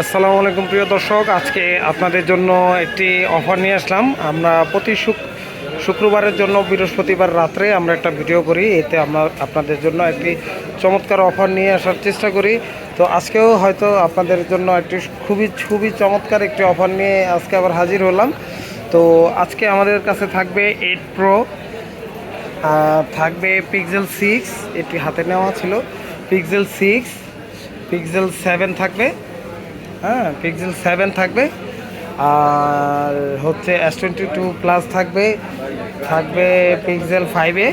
আসসালামু আলাইকুম প্রিয় দর্শক, আজকে আপনাদের জন্য একটি অফার নিয়ে আসলাম। আমরা প্রতি শুক শুক্রবারের জন্য বৃহস্পতিবার রাত্রে আমরা একটা ভিডিও করি, এতে আমরা আপনাদের জন্য একটি চমৎকার অফার নিয়ে আসার চেষ্টা করি। তো আজকেও হয়তো আপনাদের জন্য একটি খুবই খুবই চমৎকার একটি অফার নিয়ে আজকে আবার হাজির হলাম। তো আজকে আমাদের কাছে থাকবে এইট প্রো থাকবে পিক্সেল সিক্স এটি হাতে নেওয়া ছিল। পিক্সেল সিক্স পিক্সেল সেভেন থাকবে। হ্যাঁ পিক্সেল সেভেন থাকবে। আর হচ্ছে এস টোয়েন্টি টু প্লাস থাকবে থাকবে পিক্সেল ফাইভে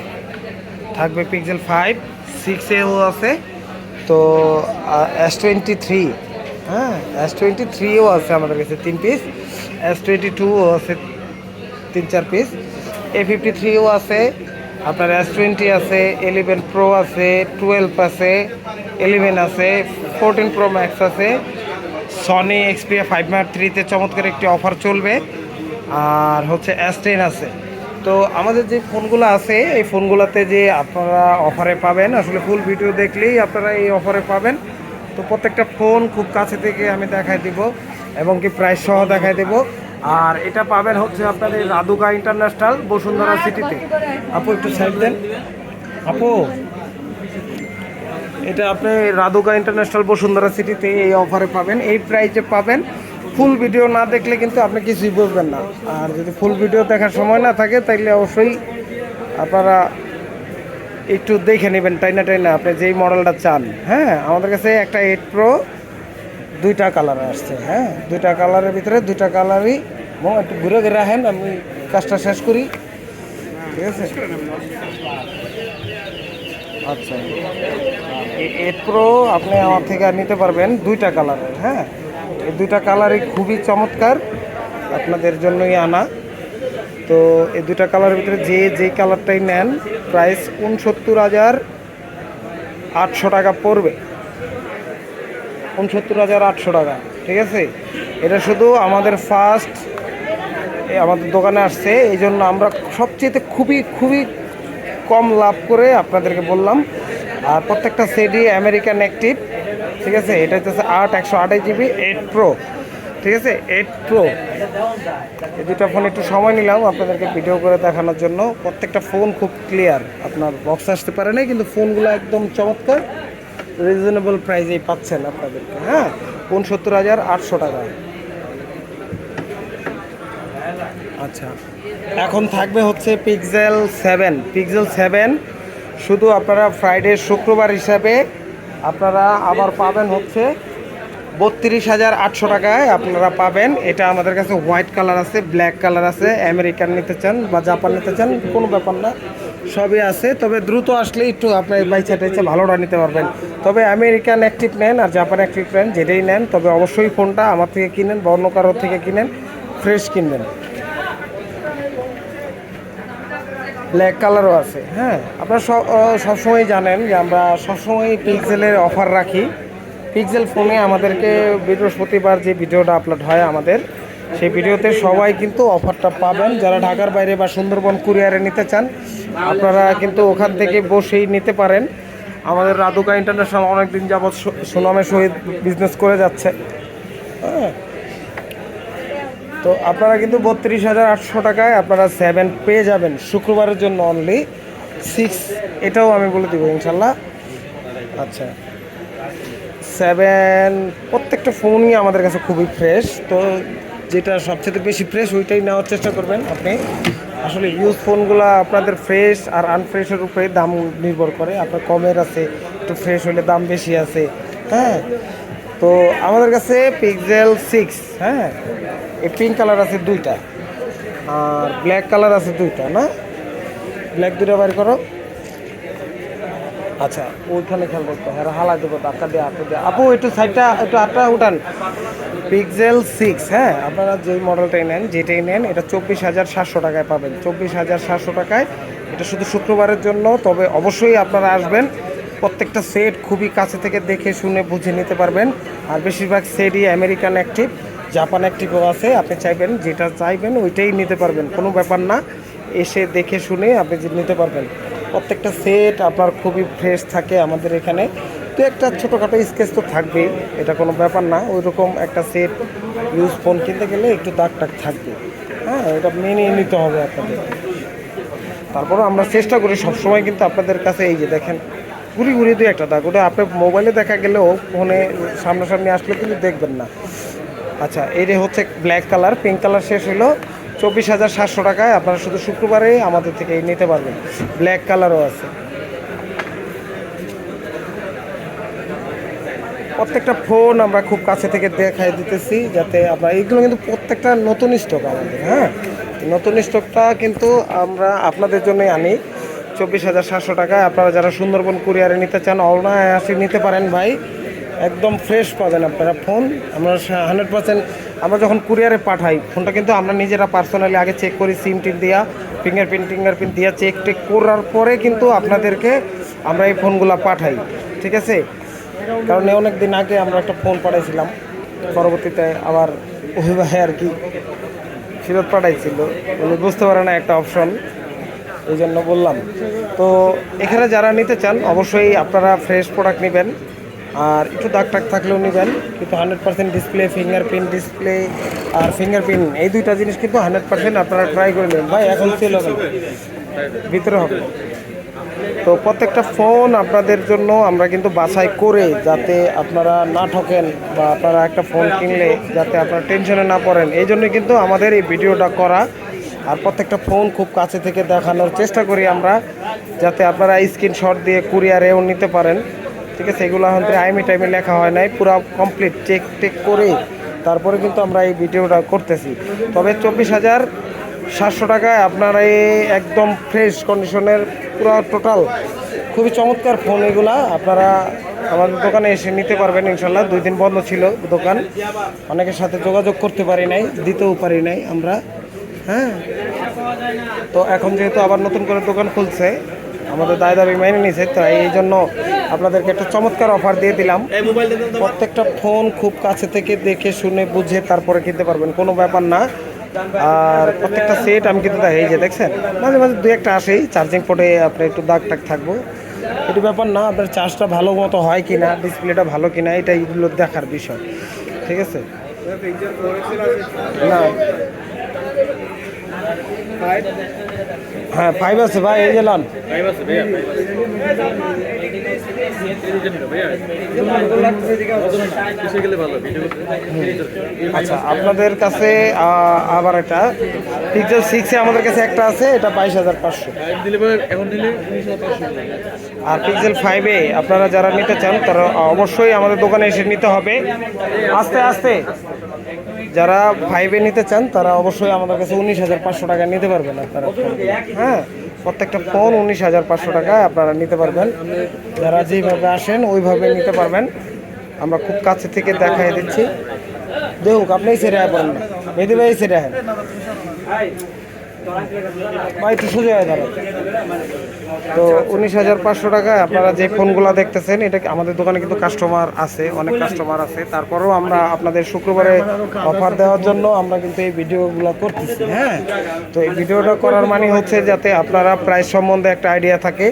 থাকবে পিক্সেল ফাইভ সিক্সেও আছে। তো এস টোয়েন্টি থ্রি হ্যাঁ এস টোয়েন্টি থ্রিও আছে আমাদের কাছে তিন পিস এস টোয়েন্টি টুও আছে তিন, চার পিস এ ফিফটি থ্রিও আছে। আপনার এস টোয়েন্টি আছে এলেভেন প্রো আছে টুয়েলভ আছে এলেভেন আছে ফোরটিন প্রো ম্যাক্স আছে। সনি এক্সপিয়া ফাইভ মার্ক থ্রিতে চমৎকার একটি অফার চলবে। আর হচ্ছে এস টেন আছে। তো আমাদের যে ফোনগুলো আছে, এই ফোনগুলোতে যে আপনারা অফারে পাবেন, আসলে ফুল ভিডিও দেখলেই আপনারা এই অফারে পাবেন। তো প্রত্যেকটা ফোন খুব কাছে থেকে আমি দেখাই দিব, এবং কি প্রাইস সহ দেখাই দেব। আর এটা পাবেন হচ্ছে আপনাদের রাধুকা ইন্টারন্যাশনাল বসুন্ধরা সিটিতে আপু, একটু সাইড দেন। আপু এটা আপনি রাধুকা ইন্টারন্যাশনাল বসুন্ধরা সিটিতে এই অফারে পাবেন। এই প্রাইসে পাবেন। ফুল ভিডিও না দেখলে কিন্তু আপনি কিছুই বুঝবেন না। আর যদি ফুল ভিডিও দেখার সময় না থাকে, তাইলে অবশ্যই আপনারা একটু দেখে নেবেন, টাইনা টাইনা আপনি যেই মডেলটা চান। হ্যাঁ আমাদের কাছে একটা এইট প্রো দুইটা কালার আসছে। হ্যাঁ দুইটা কালারের ভিতরে দুইটা কালারই একটু ঘুরে ঘুরে রাখেন আমি কাজটা শেষ করি। ঠিক আছে? আচ্ছা। এইট প্রো আপনি আমার থেকে নিতে পারবেন দুইটা কালারের হ্যাঁ? এই দুইটা কালারই খুবই চমৎকার, আপনাদের জন্যই আনা। তো এই দুইটা কালারের ভিতরে যে যেই কালারটাই নেন প্রাইস উনসত্তর হাজার আটশো টাকা পড়বে। উনসত্তর হাজার আটশো টাকা, ঠিক আছে? এটা শুধু আমাদের ফার্স্ট আমাদের দোকানে আসছে, এই জন্য আমরা সবচেয়ে খুবই খুবই কম লাভ করে আপনাদেরকে বললাম। আর প্রত্যেকটা সেডি আমেরিকান অ্যাক্টিভ ঠিক আছে? এটা হচ্ছে আট, একশো আঠাশ জিবি এইট প্রো ঠিক আছে? এইট প্রো এই দুটো ফোন একটু সময় নিলাম আপনাদেরকে ভিডিও করে দেখানোর জন্য। প্রত্যেকটা ফোন খুব ক্লিয়ার আপনার বক্স আসতে পারে না কিন্তু ফোনগুলো একদম চমৎকার। রিজনেবল প্রাইসেই পাচ্ছেন আপনাদেরকে হ্যাঁ? উনসত্তর হাজার আটশো টাকা। আচ্ছা। এখন থাকবে হচ্ছে পিক্সেল সেভেন পিক্সেল সেভেন শুধু আপনারা ফ্রাইডে শুক্রবার হিসাবে আপনারা আবার পাবেন হচ্ছে বত্রিশ হাজার আটশো টাকায় আপনারা পাবেন। এটা আমাদের কাছে হোয়াইট কালার আছে, ব্ল্যাক কালার আছে, আমেরিকান নিতে চান বা জাপান নিতে চান, কোনো ব্যাপার না, সবই আছে। তবে দ্রুত আসলে একটু আপনার বাইচা টাইচা ভালোটা নিতে পারবেন। তবে আমেরিকান অ্যাক্টিভ নেন আর জাপান অ্যাক্টিভ নেন, যেটাই নেন, তবে অবশ্যই ফোনটা আমার থেকে কিনেন বা অন্য কারোর থেকে কিনেন, ফ্রেশ কিনবেন। ব্ল্যাক কালারও আছে হ্যাঁ? আপনারা সব সবসময় জানেন যে আমরা সবসময় পিক্সেলের অফার রাখি। পিক্সেল ফোনে আমাদেরকে বৃহস্পতিবার যে ভিডিওটা আপলোড হয় আমাদের, সেই ভিডিওতে সবাই কিন্তু অফারটা পাবেন। যারা ঢাকার বাইরে বা সুন্দরবন কুরিয়ারে নিতে চান, আপনারা কিন্তু ওখান থেকে বসেই নিতে পারেন। আমাদের রাধুকা ইন্টারন্যাশনাল অনেক দিন যাবৎ সুনামের সহিত বিজনেস করে যাচ্ছে। হ্যাঁ? তো আপনারা কিন্তু বত্রিশ হাজার আটশো টাকায় আপনারা সেভেন পেয়ে যাবেন শুক্রবারের জন্য অনলি সিক্স এটাও আমি বলে দিব ইনশাল্লাহ। আচ্ছা। সেভেন প্রত্যেকটা ফোনই আমাদের কাছে খুবই ফ্রেশ তো যেটা সবচেয়ে বেশি ফ্রেশ ওইটাই নেওয়ার চেষ্টা করবেন আপনি। আসলে ইউজ ফোনগুলো আপনাদের ফ্রেশ আর আনফ্রেশের উপরে দাম নির্ভর করে। আপনার কমের আছে, একটু ফ্রেশ হলে দাম বেশি আছে। হ্যাঁ? তো আমাদের কাছে পিক্সেল সিক্স হ্যাঁ? এই পিঙ্ক কালার আছে দুইটা। আর ব্ল্যাক কালার আছে দুইটা, না? ব্ল্যাক দুইটা বার করো। আচ্ছা ওইখানে খেয়াল করতে হবে। হালা দেবো, ধাক্কা দিয়ে আপু দিয়ে। আপু, একটু সাইডটা, একটু আটটা উঠান। পিক্সেল সিক্স হ্যাঁ? আপনারা যেই মডেলটাই নেন, যেটাই নেন, এটা চব্বিশ হাজার সাতশো টাকায় পাবেন। চব্বিশ হাজার সাতশো টাকায়, এটা শুধু শুক্রবারের জন্য, তবে অবশ্যই আপনারা আসবেন। প্রত্যেকটা সেট খুবই কাছে থেকে দেখে শুনে বুঝে নিতে পারবেন। আর বেশিরভাগ সেটই আমেরিকান অ্যাক্টিভ জাপান অ্যাক্টিভও আছে। আপনি চাইবেন যেটা চাইবেন ওইটাই নিতে পারবেন। কোনো ব্যাপার না, এসে দেখে শুনে আপনি নিতে পারবেন। প্রত্যেকটা সেট আপনার খুবই ফ্রেশ থাকে আমাদের এখানে। তো একটা ছোটোখাটো স্কেচ তো থাকবেই, এটা কোনো ব্যাপার না। ওই রকম একটা সেট ইউজ ফোন কিনতে গেলে একটু দাগ টাগ থাকবে। হ্যাঁ এটা মেনে নিতে হবে আপনাদের। তারপরে আমরা চেষ্টা করি সবসময় কিন্তু আপনাদের কাছে এই যে দেখেন ঘুরি ঘুরি দুই একটা দাগ। ওটা আপনার মোবাইলে দেখা গেলেও ফোনে সামনাসামনি আসলে কিন্তু দেখবেন না। আচ্ছা এটা হচ্ছে ব্ল্যাক কালার পিঙ্ক কালার শেষ হলো চব্বিশ হাজার সাতশো টাকায় আপনারা শুধু শুক্রবারে আমাদের থেকে নিতে পারবেন। ব্ল্যাক কালারও আছে। প্রত্যেকটা ফোন আমরা খুব কাছে থেকে দেখাই দিতেছি যাতে আমরা এইগুলো কিন্তু প্রত্যেকটা নতুন স্টক আমাদের হ্যাঁ? নতুন স্টকটা কিন্তু আমরা আপনাদের জন্যই আনি। চব্বিশ হাজার সাতশো টাকায় আপনারা যারা সুন্দরবন কুরিয়ারে নিতে চান, অনায়াসে নিতে পারেন ভাই। একদম ফ্রেশ পাবেন আপনারা ফোন আমরা হান্ড্রেড পার্সেন্ট আমরা যখন কুরিয়ারে পাঠাই ফোনটা কিন্তু আমরা নিজেরা পার্সোনালি আগে চেক করি সিম টিম দিয়া ফিঙ্গারপ্রিন্ট টিঙ্গারপ্রিন্ট দিয়া চেক টেক করার পরে কিন্তু আপনাদেরকে আমরা এই ফোনগুলো পাঠাই, ঠিক আছে? কারণ অনেক দিন আগে আমরা একটা ফোন পাঠাইছিলাম, পরবর্তীতে আবার ভাই আর কি, ফেরত পাঠাইছিল। উনি বুঝতে পারে না একটা অপশন এই জন্য বললাম। তো এখানে যারা নিতে চান, অবশ্যই আপনারা ফ্রেশ প্রোডাক্ট নেবেন। আর একটু দাগ টাক থাকলেও নেবেন, কিন্তু hundred percent display fingerprint display আর ফিঙ্গারপ্রিন্ট এই দুইটা জিনিস কিন্তু হান্ড্রেড পার্সেন্ট আপনারা ট্রাই করে নেবেন। ভাই, এখন সেল হবে। ভিতরে হবে। তো প্রত্যেকটা ফোন আপনাদের জন্য আমরা কিন্তু বাছাই করে যাতে আপনারা না ঠকেন বা আপনারা একটা ফোন কিনলে যাতে আপনারা টেনশনে না পড়েন। এই জন্য কিন্তু আমাদের এই ভিডিওটা করা। আর প্রত্যেকটা ফোন খুব কাছে থেকে দেখানোর চেষ্টা করি আমরা, যাতে আপনারা স্ক্রিনশট দিয়ে কুরিয়ারেও নিতে পারেন। ঠিক আছে, এগুলো এখন আইমি টাইমে লেখা হয় নাই, পুরো কমপ্লিট চেক টেক করে তারপরে কিন্তু আমরা এই ভিডিওটা করতেছি। তবে চব্বিশ হাজার সাতশো টাকায় আপনারা এই একদম ফ্রেশ কন্ডিশনের পুরো টোটাল খুবই চমৎকার ফোন এগুলা আপনারা আমাদের দোকানে এসে নিতে পারবেন ইনশাল্লাহ। দুই দিন বন্ধ ছিল দোকান, অনেকের সাথে যোগাযোগ করতে পারি নাই, দিতেও পারি নাই আমরা। হ্যাঁ। তো এখন যেহেতু আবার নতুন করে দোকান খুলছে আমাদের দায় দাবি মেনে নিছে তো এই জন্য আপনাদেরকে একটা চমৎকার অফার দিয়ে দিলাম। প্রত্যেকটা ফোন খুব কাছে থেকে দেখে শুনে বুঝে তারপরে কিনতে পারবেন কোনো ব্যাপার না। আর প্রত্যেকটা সেট আমি কিন্তু দেখাই এই যে দেখছেন? মাঝে মাঝে দু একটা আসেই চার্জিং পোর্টে আপনার একটু দাগ টাগ থাকব। এটি ব্যাপার না আপনার চার্জটা ভালো মতো হয় কি না ডিসপ্লেটা ভালো কি না এটা এগুলো দেখার বিষয়। ঠিক আছে। না। হ্যাঁ ফাইভ আছে ভাই এই যে লান আচ্ছা আপনাদের কাছে আবার একটা। পিক্সেল সিক্সে আমাদের কাছে একটা আছে এটা বাইশ হাজার পাঁচশো। আর পিক্সেল ফাইভে আপনারা যারা নিতে চান তারা অবশ্যই আমাদের দোকানে এসে নিতে হবে। আস্তে আস্তে। যারা ফাইভে নিতে চান, তারা অবশ্যই আমাদের কাছে উনিশ হাজার পাঁচশো টাকা নিতে পারবেন আপনারা। হ্যাঁ প্রত্যেকটা ফোন উনিশ হাজার পাঁচশো টাকায় আপনারা নিতে পারবেন। যারা যেভাবে আসেন, ওইভাবে নিতে পারবেন। আমরা খুব কাছে থেকে দেখাই দিচ্ছি। দেখুক, আপনি সেরে পড়েন মেদি ভাই ছেড়ে ভাই, একটু সোজা হয়ে তো উনিশ হাজার পাঁচশো টাকায় আপনারা যে ফোনগুলো দেখতেছেন, এটা আমাদের দোকানে কিন্তু কাস্টমার আছে, অনেক কাস্টমার আছে। তারপরেও আমরা আপনাদের শুক্রবারে অফার দেওয়ার জন্য আমরা কিন্তু এই ভিডিওগুলো করতেছি হ্যাঁ? তো এই ভিডিওটা করার মানে হচ্ছে যাতে আপনারা প্রাইস সম্বন্ধে একটা আইডিয়া থাকে।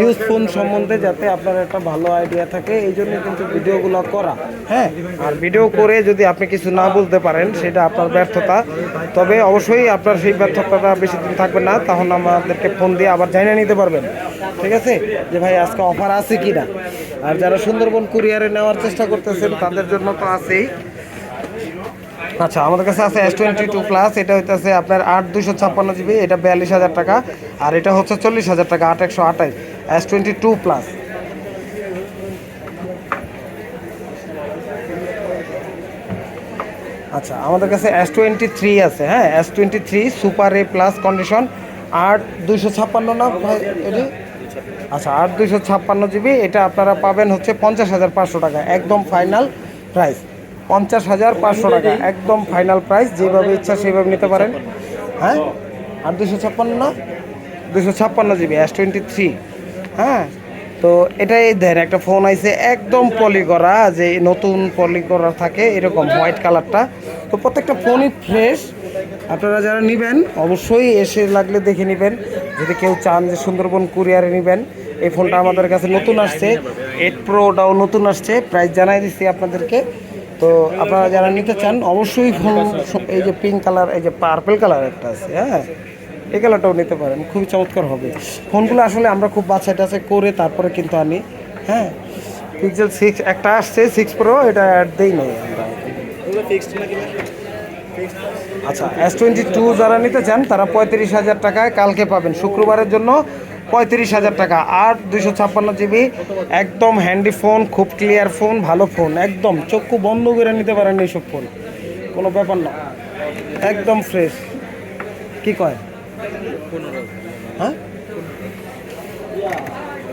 ইউজ ফোন সম্বন্ধে যাতে আপনার একটা ভালো আইডিয়া থাকে, এই জন্য কিন্তু ভিডিওগুলো করা হ্যাঁ? আর ভিডিও করে যদি আপনি কিছু না বলতে পারেন, সেটা আপনার ব্যর্থতা। তবে অবশ্যই আপনার সেই ব্যর্থতাটা বেশি দিন থাকবে না তখন আমাদেরকে ফোন দিয়ে আবার জানিয়ে নিতে পারবেন। ঠিক আছে? যে ভাই, আজকে অফার আছে কি না আর যারা সুন্দরবন কুরিয়ারে নেওয়ার চেষ্টা করতেছেন, তাদের জন্য তো আছেই। আচ্ছা আমাদের কাছে আছে এস টোয়েন্টি টু প্লাস এটা হইতেছে আপনার আট দুশো ছাপ্পান্ন জিবি এটা বিয়াল্লিশ হাজার টাকা, আর এটা হচ্ছে চল্লিশ হাজার টাকা, আট একশো আঠাশ। এস টোয়েন্টি টু প্লাস আচ্ছা আমাদের কাছে এস টোয়েন্টি থ্রি আছে হ্যাঁ? S twenty three super A plus condition আট দুশো ছাপ্পান্ন না? এটি? আচ্ছা আট দুশো ছাপ্পান্ন জিবি, এটা আপনারা পাবেন হচ্ছে পঞ্চাশ হাজার পাঁচশো টাকা, একদম ফাইনাল প্রাইস পঞ্চাশ হাজার পাঁচশো টাকা, একদম ফাইনাল প্রাইস যেভাবে ইচ্ছা সেইভাবে নিতে পারেন। হ্যাঁ? আর দুশো ছাপ্পান্ন না? দুশো ছাপ্পান্ন জিবি এস টোয়েন্টি থ্রি হ্যাঁ? তো এটাই দেন, একটা ফোন আইছে একদম পলি করা, যে নতুন পলি করা থাকে এরকম হোয়াইট কালারটা তো প্রত্যেকটা ফোনই ফ্রেশ আপনারা যারা নেবেন, অবশ্যই এসে লাগলে দেখে নেবেন। যদি কেউ চান যে সুন্দরবন কুরিয়ারে নেবেন, এই ফোনটা আমাদের কাছে নতুন আসছে। এইট প্রোটাও নতুন আসছে প্রাইস জানাই দিচ্ছি আপনাদেরকে। তো আপনারা যারা নিতে চান, অবশ্যই ফোন এই যে পিঙ্ক কালার এই যে পার্পল কালার একটা আছে হ্যাঁ? এই কালারটাও নিতে পারেন খুবই চমৎকার হবে। ফোনগুলো আসলে আমরা খুব বাছাই টাছাই করে তারপরে কিন্তু আনি হ্যাঁ? পিক্সেল সিক্স একটা আসছে সিক্স প্রো এটা অ্যাড দেই নাই আমরা। আচ্ছা এস টোয়েন্টি টু যারা নিতে চান তারা পঁয়ত্রিশ হাজার টাকায় কালকে পাবেন। শুক্রবারের জন্য পঁয়ত্রিশ হাজার টাকা আর দুশো ছাপ্পান্ন জিবি একদম হ্যান্ডি ফোন খুব ক্লিয়ার ফোন ভালো ফোন একদম চক্ষু বন্ধ করে নিতে পারেন এইসব ফোন কোনো ব্যাপার না। একদম ফ্রেশ কি কয়? হ্যাঁ?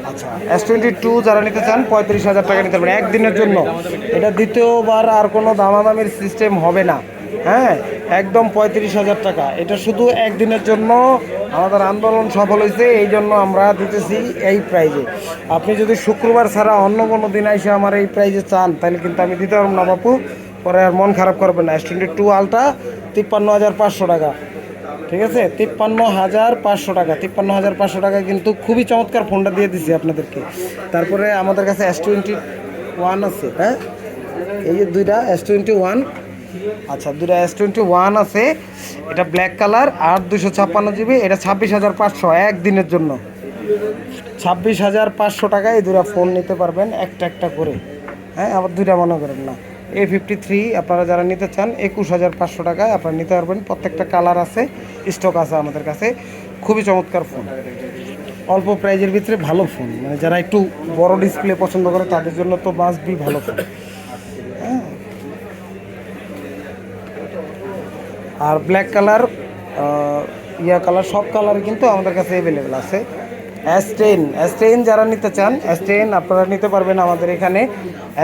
আচ্ছা এস টোয়েন্টি টু যারা নিতে চান, পঁয়ত্রিশ হাজার টাকা নিতে পারেন একদিনের জন্য। এটা দ্বিতীয়বার আর কোনো দামাদামির সিস্টেম হবে না। হ্যাঁ একদম পঁয়ত্রিশ হাজার টাকা। এটা শুধু একদিনের জন্য আমাদের আন্দোলন সফল হয়েছে, এই জন্য আমরা দিতেছি এই প্রাইজে আপনি যদি শুক্রবার ছাড়া অন্য কোনো দিন এসে আমার এই প্রাইজে চান, তাহলে কিন্তু আমি দিতে পারব না বাপু। পরে আর মন খারাপ করবেন না। এস টোয়েন্টি টু আলটা তিপ্পান্ন হাজার পাঁচশো টাকা। ঠিক আছে? তিপ্পান্ন হাজার পাঁচশো টাকা। তিপ্পান্ন হাজার পাঁচশো টাকা কিন্তু খুবই চমৎকার ফোনটা দিয়ে দিচ্ছি আপনাদেরকে। তারপরে আমাদের কাছে এস টোয়েন্টি ওয়ান আছে হ্যাঁ? এই যে দুইটা এস টোয়েন্টি ওয়ান আচ্ছা দুইটা এস টোয়েন্টি ওয়ান আছে। এটা ব্ল্যাক কালার আর দুশো ছাপ্পান্ন জিবি এটা ছাব্বিশ হাজার পাঁচশো একদিনের জন্য। ছাব্বিশ হাজার পাঁচশো টাকায় এই দুটা ফোন নিতে পারবেন একটা একটা করে। হ্যাঁ আবার দুইটা মনে করেন না। এ ফিফটি থ্রি আপনারা যারা নিতে চান, একুশ হাজার পাঁচশো টাকায় আপনারা নিতে পারবেন। প্রত্যেকটা কালার আছে, স্টক আছে আমাদের কাছে। খুবই চমৎকার ফোন। অল্প প্রাইজের ভিতরে ভালো ফোন। মানে যারা একটু বড় ডিসপ্লে পছন্দ করে, তাদের জন্য তো মাস্ট বি ভালো ফোন। হ্যাঁ। আর ব্ল্যাক কালার ইয়া কালার সব কালার কিন্তু আমাদের কাছে অ্যাভেলেবেল আছে। এস টেন এস টেন যারা নিতে চান এস টেন আপনারা নিতে পারবেন আমাদের এখানে।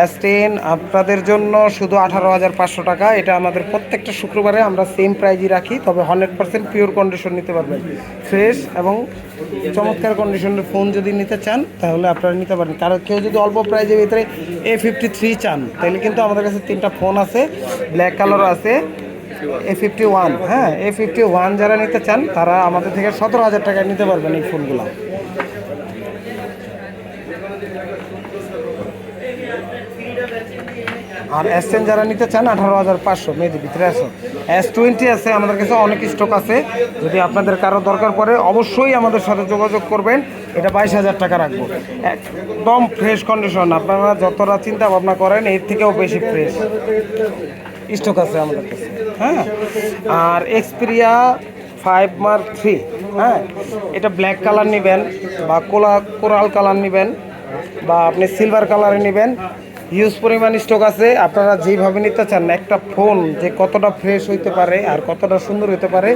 এস টেন আপনাদের জন্য শুধু আঠারো হাজার পাঁচশো টাকা। এটা আমাদের প্রত্যেকটা শুক্রবারে আমরা সেম প্রাইজই রাখি, তবে হান্ড্রেড পার্সেন্ট পিওর কন্ডিশন নিতে পারবেন। ফ্রেশ এবং চমৎকার কন্ডিশনের ফোন যদি নিতে চান, তাহলে আপনারা নিতে পারেন। কারণ কেউ যদি অল্প প্রাইজের ভিতরে এ ফিফটি থ্রি চান, তাহলে কিন্তু আমাদের কাছে তিনটা ফোন আছে ব্ল্যাক কালার আছে এ ফিফটি ওয়ান হ্যাঁ এ ফিফটি ওয়ান যারা নিতে চান, তারা আমাদের থেকে সতেরো হাজার টাকায় নিতে পারবেন এই ফোনগুলো আর এস টেন যারা নিতে চান, আঠারো হাজার পাঁচশো মেয়েদের ভিতরে আসো এস টোয়েন্টি আছে, আমাদের কাছে অনেক স্টক আছে। যদি আপনাদের কারও দরকার পড়ে, অবশ্যই আমাদের সাথে যোগাযোগ করবেন। এটা বাইশ হাজার টাকা রাখব। একদম ফ্রেশ কন্ডিশন আপনারা যতটা চিন্তা ভাবনা করেন, এর থেকেও বেশি ফ্রেশ স্টক আছে আমাদের কাছে। হ্যাঁ? আর এক্সপিরিয়া ফাইভ মার্ক থ্রি হ্যাঁ? এটা ব্ল্যাক কালার নেবেন বা কোলা কোরাল কালার নেবেন বা আপনি সিলভার কালারে নেবেন। হিউজ পরিমাণ স্টক আছে। আপনারা যেভাবে নিতে চান, একটা ফোন যে কতটা ফ্রেশ হইতে পারে আর কতটা সুন্দর হতে পারে,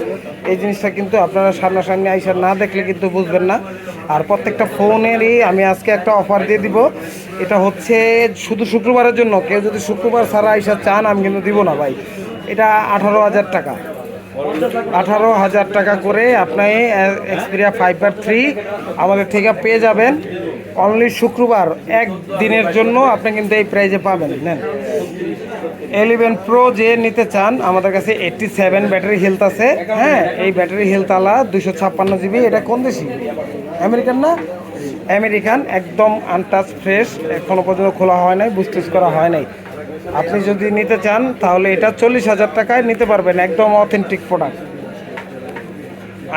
এই জিনিসটা কিন্তু আপনারা সামনাসামনি আইসা না দেখলে কিন্তু বুঝবেন না। আর প্রত্যেকটা ফোনেরই আমি আজকে একটা অফার দিয়ে দিব। এটা হচ্ছে শুধু শুক্রবারের জন্য, কেউ যদি শুক্রবার ছাড়া আইসা চান, আমি কিন্তু দিব না ভাই। এটা আঠারো হাজার টাকা। আঠারো হাজার টাকা করে আপনি এক্সপিরিয়া ফাইভ বার থ্রি আমাদের থেকে পেয়ে যাবেন। অনলি শুক্রবার এক দিনের জন্য আপনি কিন্তু এই প্রাইজে পাবেন। নেন। এলিভেন প্রো যে নিতে চান, আমাদের কাছে এইটটি সেভেন ব্যাটারি হেলথ আছে। হ্যাঁ এই ব্যাটারি হেলথ আলা দুশো ছাপ্পান্ন জিবি এটা কোন দেশি? আমেরিকান না? আমেরিকান একদম আনটাচ ফ্রেশ এখনও পর্যন্ত খোলা হয় নাই বুস্টেজ করা হয় নাই। আপনি যদি নিতে চান, তাহলে এটা চল্লিশ হাজার টাকায় নিতে পারবেন, একদম অথেন্টিক প্রোডাক্ট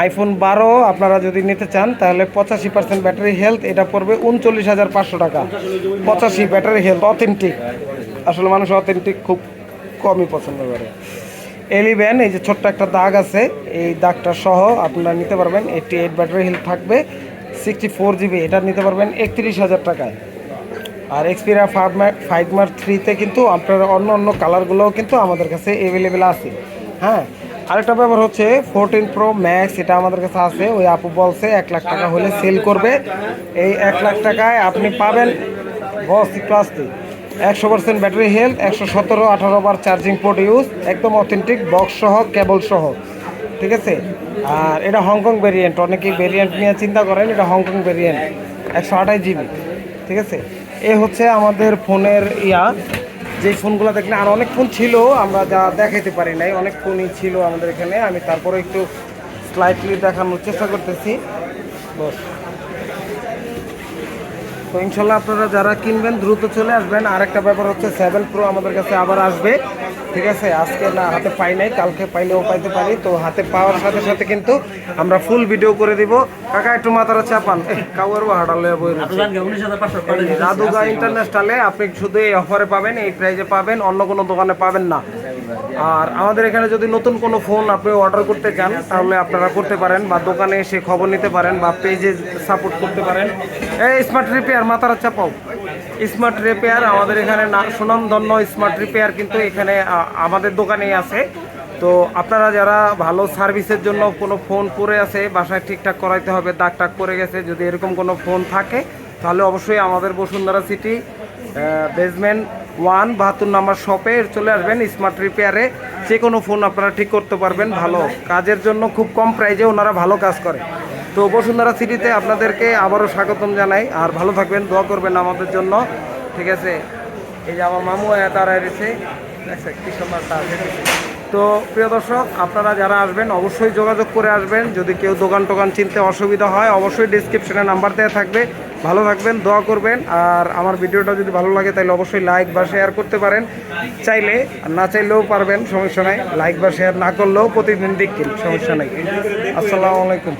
আইফোন বারো আপনারা যদি নিতে চান, তাহলে পঁচাশি পার্সেন্ট ব্যাটারি হেলথ এটা পড়বে উনচল্লিশ হাজার পাঁচশো টাকা। পঁচাশি ব্যাটারি হেলথ অথেন্টিক আসলে মানুষ অথেন্টিক খুব কমই পছন্দ করে। এলিভেন এই যে ছোট্ট একটা দাগ আছে, এই দাগটা সহ আপনারা নিতে পারবেন। এইটটি এইট ব্যাটারি হেলথ থাকবে সিক্সটি ফোর জিবি এটা নিতে পারবেন একত্রিশ হাজার টাকায়। আর Xperia five mark five mark থ্রিতে কিন্তু আপনার অন্য অন্য কালারগুলোও কিন্তু আমাদের কাছে অ্যাভেলেবেল আছে। হ্যাঁ? আরেকটা ব্যাপার হচ্ছে ফোরটিন প্রো ম্যাক্স এটা আমাদের কাছে আছে। ওই আপু বলছে এক লাখ টাকা হলে সেল করবে। এই এক লাখ টাকায় আপনি পাবেন বস আসতে একশো পার্সেন্ট ব্যাটারি হেলথ একশো সতেরো, আঠারো বার চার্জিং পোর্ট ইউজ একদম অথেন্টিক বক্স সহ কেবল সহ। ঠিক আছে? আর এটা হংকং ভেরিয়েন্ট অনেকেই ভেরিয়েন্ট নিয়ে চিন্তা করেন, এটা হংকং ভেরিয়েন্ট একশো আঠাশ জিবি ঠিক আছে? এ হচ্ছে আমাদের ফোনের ইয়া। যে ফোনগুলো দেখলে আর অনেক ফোন ছিল আমরা যা দেখাইতে পারি নাই অনেক ফোনই ছিল আমাদের এখানে। আমি তারপরে একটু স্লাইটলি দেখানোর চেষ্টা করতেছি। বস। তো ইনশাল্লাহ আপনারা যারা কিনবেন দ্রুত চলে আসবেন। আরেকটা ব্যাপার হচ্ছে সেভেন প্রো আমাদের কাছে আবার আসবে। ঠিক আছে আজকে না হাতে পাই নাই কালকে পাইলেও পাইতে পারি। তো হাতে পাওয়ার সাথে সাথে কিন্তু আমরা ফুল ভিডিও করে দিব। কাকা একটু মাথার চাপান। কাউয়ার হাডালে। রাধুগা ইন্টারন্যাশনালে আপনি শুধু এই অফারে পাবেন এই প্রাইজে পাবেন অন্য কোনো দোকানে পাবেন না। আর আমাদের এখানে যদি নতুন কোনো ফোন আপনি অর্ডার করতে চান তাহলে আপনারা করতে পারেন বা দোকানে এসে খবর নিতে পারেন বা পেজে সাপোর্ট করতে পারেন। এই স্মার্ট রিপেয়ার মাথার চাপাও। স্মার্ট রিপেয়ার আমাদের এখানে সুনামধন্য স্মার্ট রিপেয়ার কিন্তু এখানে আমাদের দোকানেই আছে। তো আপনারা যারা ভালো সার্ভিসের জন্য কোনো ফোন পরে আছে, বাসায় ঠিকঠাক করাইতে হবে দাগ টাগ পরে গেছে, যদি এরকম কোনো ফোন থাকে, তাহলে অবশ্যই আমাদের বসুন্ধরা সিটি বেসমেন্ট ওয়ান বাহাত্তর নাম্বার শপে চলে আসবেন স্মার্ট রিপেয়ারে যে কোনো ফোন আপনারা ঠিক করতে পারবেন, ভালো। কাজের জন্য খুব কম প্রাইজে ওনারা ভালো কাজ করে। তো বসুন্ধরা সিটিতে আপনাদেরকে আবারও স্বাগতম জানাই। আর ভালো থাকবেন, দোয়া করবেন আমাদের জন্য। ঠিক আছে? এই যে আমার মামু তারা এসেছে। তো প্রিয় দর্শক, আপনারা যারা আসবেন, অবশ্যই যোগাযোগ করে আসবেন। যদি কেউ দোকান টোকান চিনতে অসুবিধা হয়, অবশ্যই ডিসক্রিপশনে নাম্বার দেওয়া থাকবে। ভালো থাকবেন, দোয়া করবেন। আর আমার ভিডিওটা যদি ভালো লাগে, তাহলে অবশ্যই লাইক বা শেয়ার করতে পারেন। চাইলে না চাইলেও পারবেন, সমস্যা নাই। লাইক বা শেয়ার না করলেও প্রতিদিন দেখবেন, সমস্যা নাই। আসসালামু আলাইকুম।